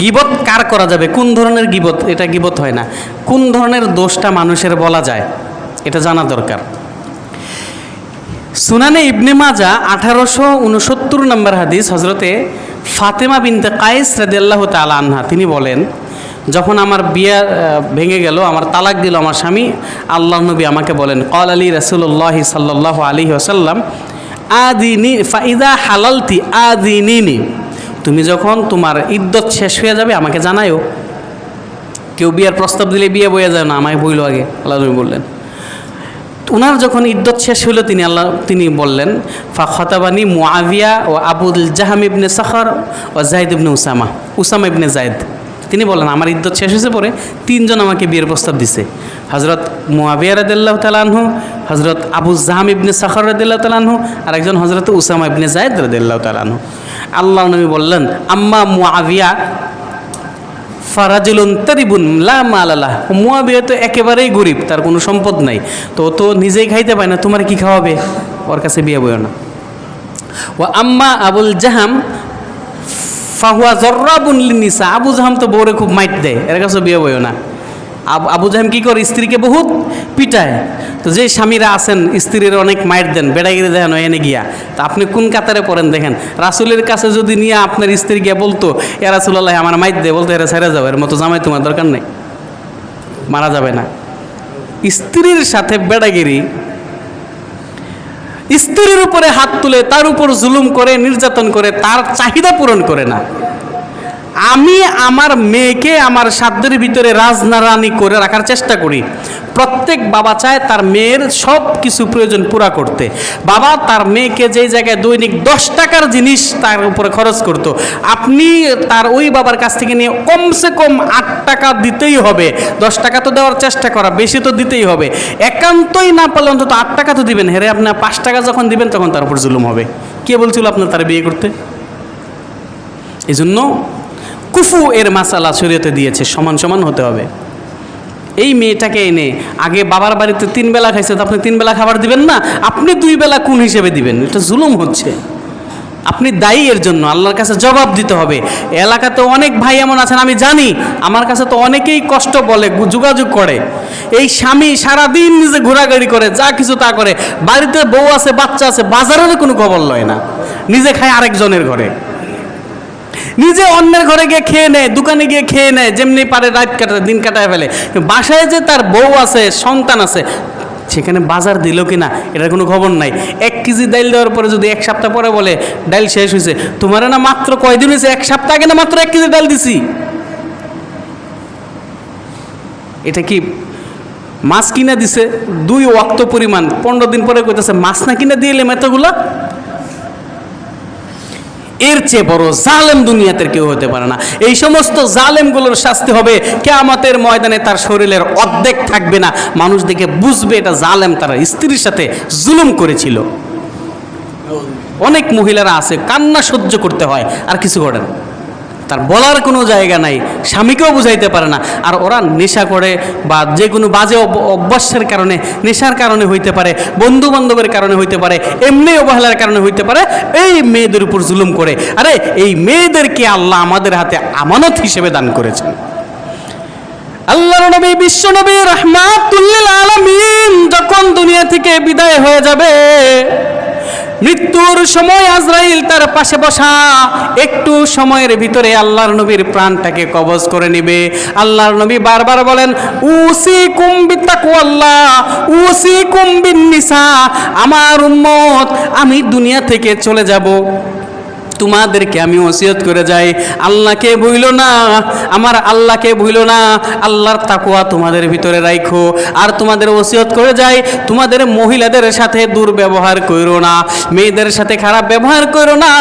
গিবত কার করা যাবে? কোন ধরনের গিবত? এটা গিবত হয় না। কোন ধরনের দোষটা মানুষের বলা যায়? এটা জানা দরকার। সুনানে ইবনে মাজা আঠারোশো উনসত্তর নম্বর হাদিস হজরতে ফাতেমা বিনতে কায়েস রাদিয়াল্লাহ তালা আনহা, তিনি বলেন, যখন আমার বিয়ে ভেঙে গেল, আমার তালাক দিল আমার স্বামী, আল্লাহ নবী আমাকে বলেন কল আলী রসুল্লাহ সাল্লাহ আলী আসাল্লাম আদিনি, ফাইদা হালালতি আদিনিনি। তুমি যখন তোমার ইদ্যত শেষ হয়ে যাবে, আমাকে জানায়ও। কেউ বিয়ার প্রস্তাব দিলে বিয়ে বয়ে যায় না, আমায় বইল আগে, আল্লাহ নবী বললেন। ওনার যখন ইদ্যত শেষ হলো তিনি আল্লাহ, তিনি বললেন ফা খতাবানি মুআবিয়া ও আবুল জাহাম ইবনে সাখার ও জাহিদ ইবনে উসামা। উসামা ইবনে জায়দ তিনি বললেন, আমার ইদ্যত শেষ হয়েছে পরে তিনজন আমাকে বিয়ের প্রস্তাব দিছে। হজরত মুআবিয়া রাদিল্লাহ তালানহু হজরত আবু জাহাম ইবনে সাখার রাদিল্লাহ তালানহু আর একজন হজরত উসামা ইবনে জায়দ রাদিল্লাহ তালানহু আল্লাহ নবী বললেন, আম্মা মুআবিয়া ফারাজুলুন তারিবুন লা মালালা মুয়াবিয়া তো একেবারেই গরিব, তার কোনো সম্পদ নাই। তো তো নিজেই খাইতে পায় না, তোমার কি খাওয়াবে? ওর কাছে বিয়ে বইও না। ও আম্মা আবুল জাহাম ফাহুয়া জর্রাবুন লিনিসা আবু জাহাম তো বউরে খুব মাইট দেয়, এর কাছে বিয়ে বইও না। আবু জাহাম কি করে? স্ত্রীকে বহুত পিটায়। তো যে স্বামীরা আছেন, স্ত্রীর অনেক মাইট দেন বেড়াগিরি দেখেন এনে গিয়া। তা আপনি কোন কাতারে পড়েন দেখেন? রাসুলের কাছে যদি নিয়ে আপনার স্ত্রী গিয়া বলতো এ রাসুল্লাহ আমার মাইট দে, বলতো, এরা ছেড়ে যাও এর মতো জামাই তোমার দরকার নেই। মারা যাবে না। স্ত্রীর সাথে বেড়াগিরি স্ত্রীর উপরে হাত তুলে, তার উপর জুলুম করে, নির্যাতন করে, তার চাহিদা পূরণ করে না। আমি আমার মেয়েকে আমার সাধ্যের ভিতরে রাজনারানি করে রাখার চেষ্টা করি। প্রত্যেক বাবা চায় তার মেয়ের সব কিছু প্রয়োজন পুরা করতে। বাবা তার মেয়েকে যেই জায়গায় দৈনিক দশ টাকার জিনিস তার উপরে খরচ করতো, আপনি তার ওই বাবার কাছ থেকে নিয়ে কমসে কম আট টাকা দিতেই হবে। দশ টাকা তো দেওয়ার চেষ্টা করা, বেশি তো দিতেই হবে। একান্তই না পারলে অন্তত আট টাকা তো দিবেন। হেরে আপনি পাঁচ টাকা যখন দিবেন তখন তার উপর জুলুম হবে। কে বলছিল আপনার তার বিয়ে করতে? এই জন্য কুফু এর মাসালা শরীয়তে দিয়েছে, সমান সমান হতে হবে। এই মেয়েটাকে এনে আগে বাবার বাড়িতে তিন বেলা খাইছে, তো আপনি তিন বেলা খাবার দিবেন না? আপনি দুই বেলা কোন হিসেবে দিবেন? এটা জুলুম হচ্ছে। আপনি দায়ী এর জন্য, আল্লাহর কাছে জবাব দিতে হবে। এলাকাতে অনেক ভাই এমন আছেন, আমি জানি, আমার কাছে তো অনেকেই কষ্ট বলে যোগাযোগ করে। এই স্বামী সারাদিন নিজে ঘোরাঘুরি করে, যা কিছু তা করে। বাড়িতে বউ আছে, বাচ্চা আছে, বাজারের কোনো খবর লয় না। নিজে খায় আরেকজনের ঘরে। নিজে অন্যের ঘরে গিয়ে খেয়ে নেয়, দোকানে গিয়ে খেয়ে নেয়, যেমনি পারে রাত কাটায়, দিন কাটায় ফেলে। বাসায় যে তার বউ আছে, সন্তান আছে, সেখানে বাজার দিল কি না এটার কোনো খবর নাই। এক কেজি ডাইল দেওয়ার পরে যদি এক সপ্তাহ পরে বলে, ডাইল শেষ হয়েছে। তোমার না মাত্র কয়দিন হয়েছে? এক সপ্তাহ আগে না মাত্র এক কেজি ডাল দিছি? এটা কি মাছ কিনা দিছে? দুই ওয়াক্ত পরিমাণ। পনেরো দিন পরে কইতেছে, মাছ না কিনা দিয়ে এলাম এতগুলা? এর চেয়ে বড় জালেম দুনিয়াতে কেউ হতে পারে না। এই সমস্ত জালেমগুলোর শাস্তি হবে কেয়ামতের ময়দানে তার শরীরের অর্ধেক থাকবে না। মানুষ দেখে বুঝবে এটা জালেম তারা স্ত্রীর সাথে জুলুম করেছিল। অনেক মহিলারা আছে, কান্না সহ্য করতে হয়, আর কিছু করে না। তার বলার কোনো জায়গা নাই, স্বামীকেও বুঝাইতে পারে না। আর ওরা নেশা করে বা যে কোনো বাজে অভ্যাসের কারণে, নেশার কারণে হইতে পারে বন্ধু বান্ধবের কারণে হইতে পারে, এমনি অবহেলার কারণে হইতে পারে, এই মেয়েদের উপর জুলুম করে। আরে, এই মেয়েদেরকে আল্লাহ আমাদের হাতে আমানত হিসেবে দান করেছেন। আল্লাহর নবী, বিশ্ব নবী আলামিন যখন দুনিয়া থেকে বিদায় হয়ে যাবে মৃত্যুর সময় আজরাইল তার পাশে বসা, একটু সময়ের ভিতরে আল্লাহর নবীর প্রাণটাকে কবজ করে নিবে। আল্লাহর নবী বারবার বলেন উসি কুম্বি তাকু আল্লাহ উসি কুম্বিন নিসা, আমার উম্মত, আমি দুনিয়া থেকে চলে যাব। তোমাদেরকে আমি ওসিয়ত করে যাই। আল্লাহকে ভুইল না, আমার আল্লাহকে ভুইল না। আল্লাহর তাকুয়া তোমাদের ভিতরে রাখো আর তোমাদের ওসিয়ত করে যাই, তোমাদের মহিলাদের সাথে দুর্ব্যবহার করো না, মেয়েদের সাথে খারাপ ব্যবহার করো না।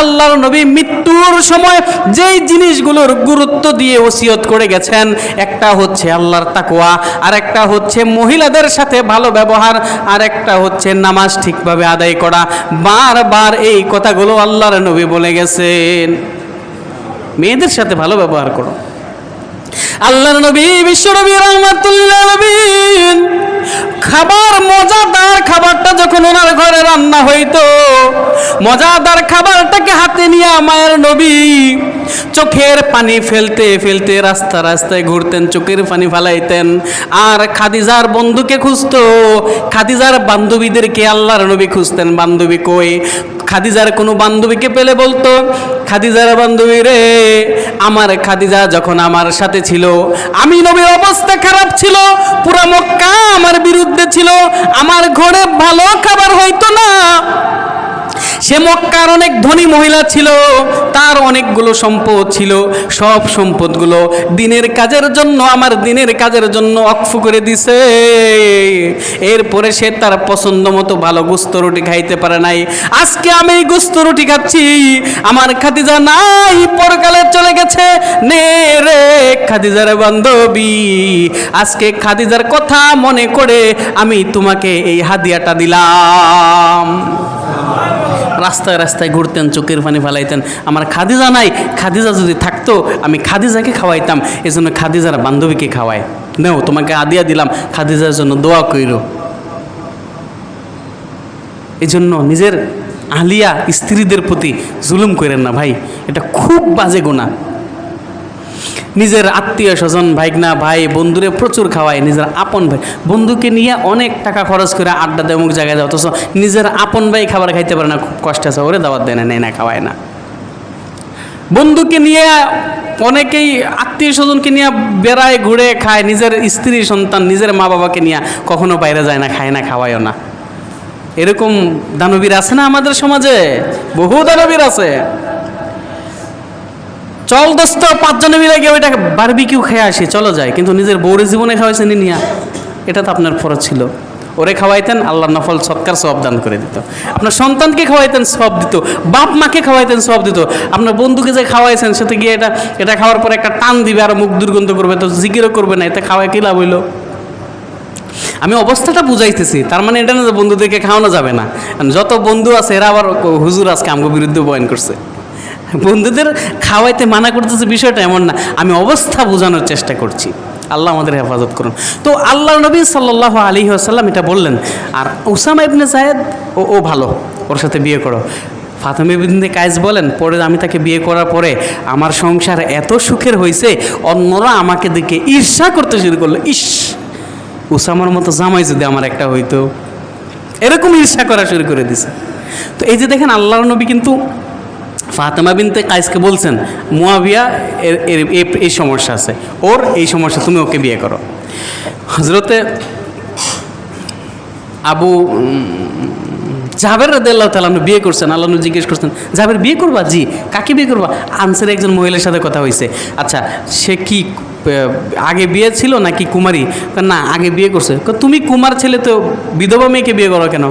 আল্লাহর নবী মৃত্যুর সময় যেই জিনিসগুলোর গুরুত্ব দিয়ে ওসিয়ত করে গেছেন, একটা হচ্ছে আল্লাহর তাকুয়া আর একটা হচ্ছে মহিলাদের সাথে ভালো ব্যবহার আর একটা হচ্ছে নামাজ ঠিকভাবে আদায় করা। বারবার এই কথাগুলো আল্লাহর নবী বলে গেছেন, মেয়েদের সাথে ভালো ব্যবহার করো। আল্লাহর নবী, বিশ্ব নবী, রহমাতুল্লাহ নবীন খাবার, মজাদার খাবারটা যখন ওনার ঘরে রান্না হইতো, মজাদার খাবারটাকে হাতে নিয়ে মায়ের নবী চোখের পানি ফেলতে ফেলতে রাস্তা রাস্তায় ঘুরতেন, চোখের পানি ফালাইতেন। আর খাদিজার বন্ধুকে খুঁজতো, খাদিজার বান্ধবীদেরকে আল্লাহর নবী খুঁজতেন। বান্ধবী কই? খাদিজার কোনো বান্ধবীকে পেলে বলতো, খাদিজার বান্ধবী রে, আমার খাদিজা যখন আমার সাথে ছিল, আমি নবীর অবস্থা খারাপ ছিল, পুরো মক্কা আমার বিরুদ্ধে ছিল, আমার ঘরে ভালো খাবার হইতো না। সে মক্কার অনেক ধনী মহিলা ছিল, তার অনেকগুলো সম্পদ ছিল। সব সম্পদগুলো দিনের কাজের জন্য, আমার দিনের কাজের জন্য অক্ফ করে দিছে। এরপরে সে তার পছন্দ মতো ভালো গুস্ত রুটি খাইতে পারে নাই। আজকে আমি এই গুস্ত রুটি খাচ্ছি, আমার খাদিজা নাই, পরকালে চলে গেছে। নে রে খাদিজার বান্ধবী, আজকে খাদিজার কথা মনে করে আমি তোমাকে এই হাদিয়াটা দিলাম। রাস্তায় রাস্তায় ঘুরতেন, চোখের পানি ফালাইতেন। আমার খাদিজা নাই, খাদিজা যদি থাকতো, আমি খাদিজাকে খাওয়াইতাম। এই জন্য খাদিজার বান্ধবীকে খাওয়াই। নেও, তোমাকে আদিয়া দিলাম, খাদিজার জন্য দোয়া কইল এই জন্য নিজের আলিয়া স্ত্রীদের প্রতি জুলুম করেন না ভাই। এটা খুব বাজে গোনা নিজের আত্মীয় স্বজন, ভাইগনা, ভাই, বন্ধুরে প্রচুর খাওয়ায়, নিজের আপন ভাই। বন্ধুকে নিয়ে অনেক টাকা খরচ করে আড্ডা দেয়, অমুক জায়গায় যাও অথচ নিজের আপন ভাই খাবার খাইতে পারে না, খুব কষ্ট আছে, ওরে দাওয়াত দেয় না, নেয় না, খাওয়ায় না। বন্ধুকে নিয়ে অনেকেই আত্মীয় স্বজনকে নিয়ে বেড়ায়, ঘুরে খায়, নিজের স্ত্রী, সন্তান, নিজের মা বাবাকে নিয়ে কখনো বাইরে যায় না, খায় না, খাওয়ায়ও না। এরকম দানবীর আছে না আমাদের সমাজে? বহু দানবীর আছে। চল দোস্ত, পাঁচজনে মিলে গিয়ে ওইটা বারবিকিউ খেয়ে আসি, চলো যায় কিন্তু নিজের বউরে জীবনে খাওয়াইছেন নিয়া, এটা তো আপনার ফরজ ছিল। ওরে খাওয়াইতেন আল্লাহ নফল সৎকার সব দান করে দিত। আপনার সন্তানকে খাওয়াইতেন সব দিত। বাপ মাকে খাওয়াইতেন সব দিত। আপনার বন্ধুকে যে খাওয়াইছেন সাথে গিয়ে এটা এটা খাওয়ার পরে একটা টান দিবে, আর মুখ দুর্গন্ধ করবে, তো জিকিরও করবে না, এতে খাওয়াই কি লাভ হইল? আমি অবস্থাটা বুঝাইতেছি, তার মানে এটা না যে বন্ধুদেরকে খাওয়ানো যাবে না। যত বন্ধু আছে, এরা আবার হুজুর আজকে আমগো বিরুদ্ধে বয়ন করছে। বন্ধুদের খাওয়াইতে মানা করতেছে, বিষয়টা এমন না। আমি অবস্থা বোঝানোর চেষ্টা করছি। আল্লাহ আমাদের হেফাজত করুন। তো আল্লাহ নবী সাল্লাহ আলী আসাল্লাম এটা বললেন, আর উসামা ইবনে জায়েদ ও ও ভালো, ওর সাথে বিয়ে করো। ফাতেমা ইবনে কায়েস বলেন, পরে আমি তাকে বিয়ে করার পরে আমার সংসার এত সুখের হয়েছে অন্যরা আমাকে দেখে ঈর্ষা করতে শুরু করল। ইস, উসামার মতো জামাই যদি আমার একটা হইতো। এরকম ঈর্ষা করা শুরু করে দিছে। তো এই যে দেখেন, আল্লাহর নবী কিন্তু ফাতেমা বিনতে কাইসকে বলছেন, মুয়াবিয়া, এর এই সমস্যা আছে। ওর এই সমস্যা, তুমি ওকে বিয়ে করো। হজরতে আবু জাভের জাবের রাদিয়াল্লাহু তাআলা আপনি বিয়ে করছেন। আল্লাহ জিজ্ঞেস করছেন, জাবের বিয়ে করবা? জি। কাকে বিয়ে করবা? আনসারে একজন মহিলার সাথে কথা হয়েছে আচ্ছা সে কি আগে বিয়ে ছিল নাকি কুমারী? না, আগে বিয়ে করছে। তুমি কুমার ছেলে তো বিধবা মেয়েকে বিয়ে করো কেন?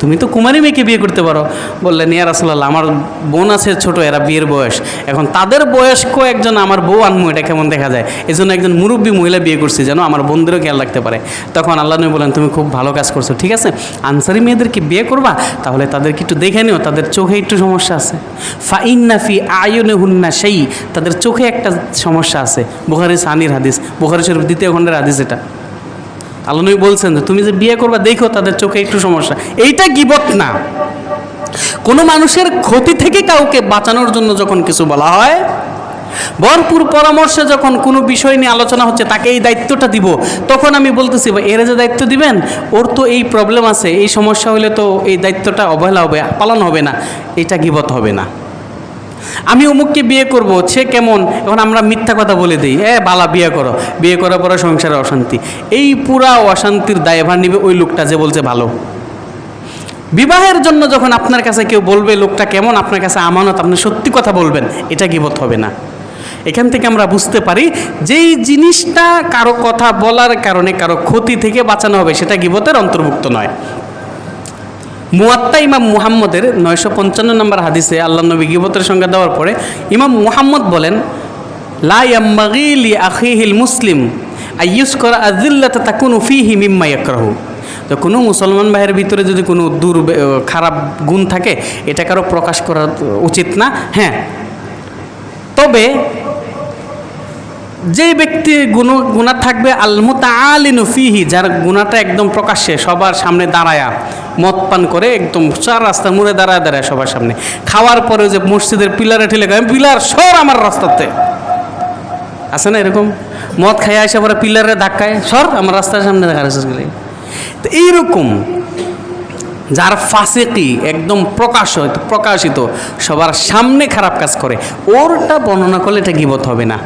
তুমি তো কুমারী মেয়েকে বিয়ে করতে পারো। বললেন ইয়া রাসূলুল্লাহ, আমার বোন আছে ছোট, এরা বিয়ের বয়স। এখন তাদের বয়স্ক একজন আমার বউ আনমু এটা কেমন দেখা যায়? এই জন্য একজন মুরব্বী মহিলা বিয়ে করছি, যেন আমার বোনদেরও খেয়াল রাখতে পারে। তখন আল্লাহ নবী বলেন, তুমি খুব ভালো কাজ করছ, ঠিক আছে? আনসারি মেয়েদেরকে বিয়ে করবা? তাহলে তাদেরকে একটু দেখে নিও, তাদের চোখে একটু সমস্যা আছে। ফাইন্নাফি আয়নে হুন্না সেই তাদের চোখে একটা সমস্যা আছে। বুখারি সানির হাদিস, বুখারি শরীফ দ্বিতীয় খণ্ডের হাদিস এটা। আল্লাহ বলছেন যে, তুমি যে বিয়ে করবা, দেখো তাদের চোখে একটু সমস্যা। এইটা গিবত না। কোনো মানুষের ক্ষতি থেকে কাউকে বাঁচানোর জন্য যখন কিছু বলা হয়, ভরপুর পরামর্শে যখন কোনো বিষয় নিয়ে আলোচনা হচ্ছে, তাকে এই দায়িত্বটা দিব। তখন আমি বলতেছি এর যে দায়িত্ব দিবেন, ওর তো এই প্রবলেম আছে, এই সমস্যা হলে তো এই দায়িত্বটা অবহেলা হবে, পালন হবে না। এটা গিবত হবে না। আমি অমুককে বিয়ে করব, সে কেমন? এখন আমরা মিথ্যা কথা বলে দিই। এ বালা, বিয়ে করো। বিয়ে করার পরে সংসারে অশান্তি। এই পুরা অশান্তির দায়ভার নিবে ওই লোকটা যে বলছে ভালো। বিবাহের জন্য যখন আপনার কাছে কেউ বলবে, লোকটা কেমন? আপনার কাছে আমানত, আপনি সত্যি কথা বলবেন। এটা গিবত হবে না। এখান থেকে আমরা বুঝতে পারি, যেই জিনিসটা কারও কথা বলার কারণে কারও ক্ষতি থেকে বাঁচানো হবে, সেটা গিবতের অন্তর্ভুক্ত নয়। মুয়াত্তা ইমাম মুহাম্মদের নয়শো পঞ্চান্ন নম্বর হাদিসে আল্লাহ নবী গিবতের সংজ্ঞা দেওয়ার পরে ইমাম মুহাম্মদ বলেন, লা ইয়াম্বাগি লি আখিহিল মুসলিম আইয়ুস করা আদিল্লাতা তাকুনু ফিহি মিম্মা ইয়াকরাহু। তো কোনো মুসলমান ভাইয়ের ভিতরে যদি কোনো দূর খারাপ গুণ থাকে, এটা কারও প্রকাশ করা উচিত না হ্যাঁ। তবে যে ব্যক্তি গুণ গুণা থাকবে আলমুতা আলিনু ফিহি, যার গুণাটা একদম প্রকাশ্যে, সবার সামনে দাঁড়ায়া মদ পান করে একদম চার রাস্তার মোড়ে দাঁড়ায় দাঁড়ায় সবার সামনে। খাওয়ার পরে যে মসজিদের পিলারে ঠেলে গায়ে পিলার সর আমার রাস্তাতে। আছে না এরকম? মদ খাইয়া এসে পরে পিলারে ধাক্কায় সর আমার রাস্তার সামনে দেখা যাচ্ছে গেলে তো এইরকম যার ফাঁসেকি একদম প্রকাশ প্রকাশিত, সবার সামনে খারাপ কাজ করে, ওরটা বর্ণনা করলে এটা গিবত হবে না।